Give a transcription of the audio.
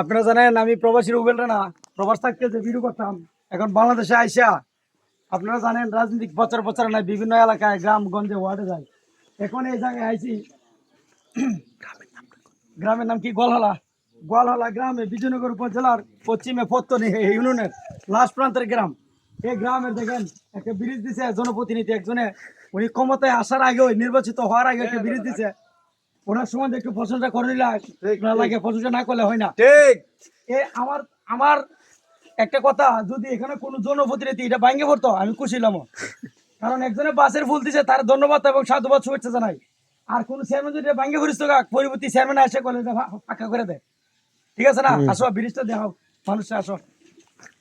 আপনারা জানেন, আমি প্রবাসী রুবেলরা না প্রবাস থাকতে যে ভিডিও করতাম, এখন বাংলাদেশে আইসা, আপনারা জানেন, রাজনৈতিক বছর বছর নাই বিভিন্ন এলাকায় গ্রাম গঞ্জে ওয়ার্ডে যায়। এখন এই জায়গায় আইছি। গ্রামের নাম কি? গোলহালা গোয়ালহালা গ্রামে, বিজয়নগর উপজেলার পশ্চিমে পত্তনি ইউনিয়নের লাস্ট প্রান্তের গ্রাম। এই গ্রামের দেখেন, একটা ব্রিজ দিছে, জনপ্রতিনিধি একজনে, উনি ক্ষমতায় আসার আগে নির্বাচিত হওয়ার আগে একটা ব্রিজ দিছে। ওনার সময় একটু প্রশংসা করে নিলে আপনার লাগে প্রশংসা না করলে হয় না। ঠিক। এ আমার আমার একটা কথা যদি এখানে কোনো জনপ্রতিনিধি এটা ভাঙ্গে পড়তো আমি খুশি হলাম। কারণ একজনে বাসের ফুল দিছে তার ধন্যবাদ এবং সাধুবাদ শুভেচ্ছা জানাই। আর কোন চেয়ারম্যান যদি ভাঙ্গে পড়িস তো পরবর্তী চেয়ারম্যান আসে বলে ফাঁকা করে দেয় ঠিক আছে না? আসো ব্রিজটা দেখাও। মানুষে আসো।